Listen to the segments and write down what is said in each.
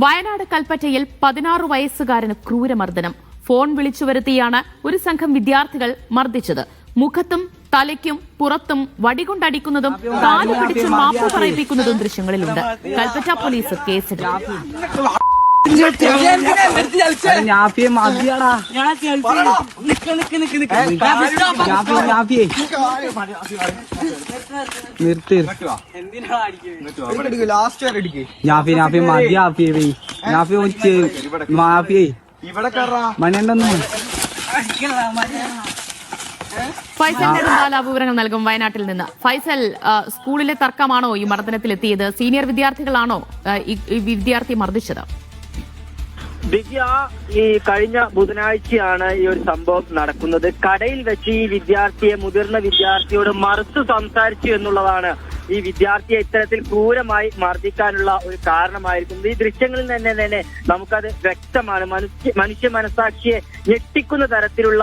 വയനാട് കൽപ്പറ്റയിൽ പതിനാറ് വയസ്സുകാരന് ക്രൂരമർദ്ദനം. ഫോൺ വിളിച്ചു വരുത്തിയാണ് ഒരു സംഘം വിദ്യാർത്ഥികൾ മർദ്ദിച്ചത്. മുഖത്തും തലയ്ക്കും പുറത്തും വടികൊണ്ടടിക്കുന്നതും കാലു പിടിച്ച് മാപ്പ് പറയിപ്പിക്കുന്നതും ദൃശ്യങ്ങളിലുണ്ട്. കൽപ്പറ്റ പോലീസ് കേസെടുത്തു. നിർത്ത് മതി വേ. ഒച്ച് മാഫിയെ. മണിയുണ്ടെന്ന്. വിവരങ്ങൾ നൽകും വയനാട്ടിൽ നിന്ന്. ഫൈസൽ സ്കൂളിലെ തർക്കമാണോ ഈ മർദ്ദനത്തിലെത്തിയത്? സീനിയർ വിദ്യാർത്ഥികളാണോ ഈ വിദ്യാർത്ഥി മർദ്ദിച്ചത്? ദിവ്യ ഈ കഴിഞ്ഞ ബുധനാഴ്ചയാണ് ഈ ഒരു സംഭവം നടക്കുന്നത്. കടയിൽ വെച്ച് ഈ വിദ്യാർത്ഥിയെ മുതിർന്ന വിദ്യാർത്ഥിയോട് മറുത്തു സംസാരിച്ചു എന്നുള്ളതാണ് ഈ വിദ്യാർത്ഥിയെ ഇത്തരത്തിൽ ക്രൂരമായി മർദ്ദിക്കാനുള്ള ഒരു കാരണമായിരിക്കുന്നത്. ഈ ദൃശ്യങ്ങളിൽ തന്നെ തന്നെ നമുക്കത് വ്യക്തമാണ്. മനുഷ്യ മനുഷ്യ മനസാക്ഷിയെ ഞെട്ടിക്കുന്ന തരത്തിലുള്ള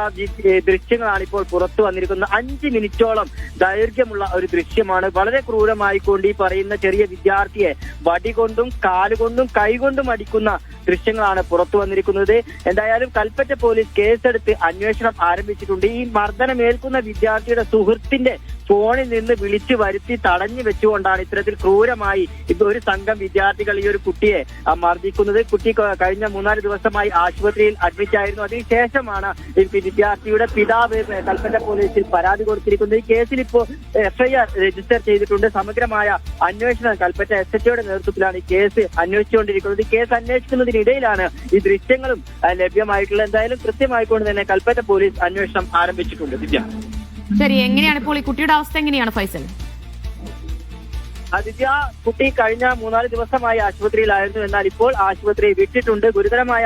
ദൃശ്യങ്ങളാണ് ഇപ്പോൾ പുറത്തു വന്നിരിക്കുന്നത്. അഞ്ച് മിനിറ്റോളം ദൈർഘ്യമുള്ള ഒരു ദൃശ്യമാണ്. വളരെ ക്രൂരമായിക്കൊണ്ട് ഈ പറയുന്ന ചെറിയ വിദ്യാർത്ഥിയെ വടികൊണ്ടും കാലുകൊണ്ടും കൈകൊണ്ടും അടിക്കുന്ന ദൃശ്യങ്ങളാണ് പുറത്തു വന്നിരിക്കുന്നത്. എന്തായാലും കൽപ്പറ്റ പോലീസ് കേസെടുത്ത് അന്വേഷണം ആരംഭിച്ചിട്ടുണ്ട്. ഈ മർദ്ദനമേൽക്കുന്ന വിദ്യാർത്ഥിയുടെ സുഹൃത്തിന്റെ ഫോണിൽ നിന്ന് വിളിച്ചു വരുത്തി തടഞ്ഞു വെച്ചുകൊണ്ടാണ് ഇത്തരത്തിൽ ക്രൂരമായി ഒരു സംഘം വിദ്യാർത്ഥികൾ ഈ ഒരു കുട്ടിയെ മർദ്ദിക്കുന്നത്. കുട്ടി കഴിഞ്ഞ മൂന്നാൽ ദിവസമായി ആശുപത്രിയിൽ അഡ്മിറ്റ് ആയിരുന്നു. അതിനുശേഷമാണ് വിദ്യാർത്ഥിയുടെ പിതാവ് കൽപ്പറ്റ പോലീസിൽ പരാതി കൊടുത്തിരിക്കുന്നത്. ഈ കേസിൽ ഇപ്പോ എഫ്ഐആർ രജിസ്റ്റർ ചെയ്തിട്ടുണ്ട്. സമഗ്രമായ അന്വേഷണം കൽപ്പറ്റ എസ് എച്ച്ഒയുടെ നേതൃത്വത്തിലാണ് ഈ കേസ് അന്വേഷിച്ചുകൊണ്ടിരിക്കുന്നത്. കേസ് അന്വേഷിക്കുന്നതിനിടയിലാണ് ഈ ദൃശ്യങ്ങളും ലഭ്യമായിട്ടുള്ളത് എന്തായാലും കൃത്യമായിക്കൊണ്ട് തന്നെ കൽപ്പറ്റ പോലീസ് അന്വേഷണം ആരംഭിച്ചിട്ടുണ്ട്. ശരി എങ്ങനെയാണ് ഇപ്പോൾ ഈ കുട്ടിയുടെ അവസ്ഥ എങ്ങനെയാണ് ഫൈസൽ? ആദിത്യ കുട്ടി കഴിഞ്ഞ മൂന്നാൽ ദിവസമായി ആശുപത്രിയിലായിരുന്നു. എന്നാൽ ഇപ്പോൾ ആശുപത്രി വിട്ടിട്ടുണ്ട്. ഗുരുതരമായ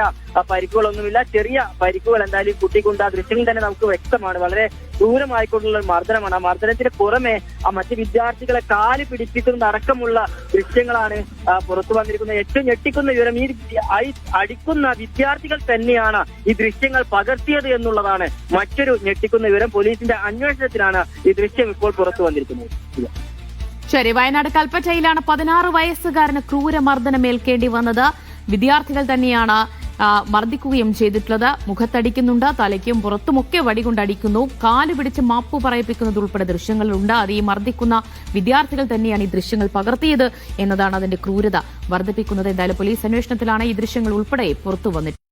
പരിക്കുകളൊന്നുമില്ല. ചെറിയ പരിക്കുകൾ എന്തായാലും കുട്ടിക്കുണ്ട്. ആ തന്നെ നമുക്ക് വ്യക്തമാണ്. വളരെ ദൂരമായിക്കൊണ്ടുള്ള മർദ്ദനമാണ്. ആ മർദ്ദനത്തിന് പുറമെ ആ മറ്റ് വിദ്യാർത്ഥികളെ കാൽ പിടിപ്പിക്കുന്ന അടക്കമുള്ള ദൃശ്യങ്ങളാണ് പുറത്തു വന്നിരിക്കുന്നത്. ഏറ്റവും ഞെട്ടിക്കുന്ന വിവരം ഈ അടിക്കുന്ന വിദ്യാർത്ഥികൾ തന്നെയാണ് ഈ ദൃശ്യങ്ങൾ പകർത്തിയത് എന്നുള്ളതാണ് മറ്റൊരു ഞെട്ടിക്കുന്ന വിവരം. പോലീസിന്റെ അന്വേഷണത്തിലാണ് ഈ ദൃശ്യം ഇപ്പോൾ പുറത്തു വന്നിരിക്കുന്നത്. ശരി വയനാട് കൽപ്പറ്റയിലാണ് പതിനാറ് വയസ്സുകാരന് ക്രൂരമർദ്ദനമേൽക്കേണ്ടി വന്നത്. വിദ്യാർത്ഥികൾ തന്നെയാണ് മർദ്ദിക്കുകയും ചെയ്തിട്ടുള്ളത്. മുഖത്തടിക്കുന്നുണ്ട് തലയ്ക്കും പുറത്തുമൊക്കെ വടികൊണ്ടടിക്കുന്നു. കാൽ പിടിച്ച് മാപ്പ് പറയിപ്പിക്കുന്നത് ഉൾപ്പെടെ ദൃശ്യങ്ങളുണ്ട്. അത് ഈ മർദ്ദിക്കുന്ന വിദ്യാർത്ഥികൾ തന്നെയാണ് ഈ ദൃശ്യങ്ങൾ പകർത്തിയത് എന്നതാണ് അതിന്റെ ക്രൂരത. വർദ്ധിപ്പിക്കുന്നത് എന്തായാലും പോലീസ് അന്വേഷണത്തിലാണ് ഈ ദൃശ്യങ്ങൾ ഉൾപ്പെടെ പുറത്തു വന്നിട്ടുള്ളത്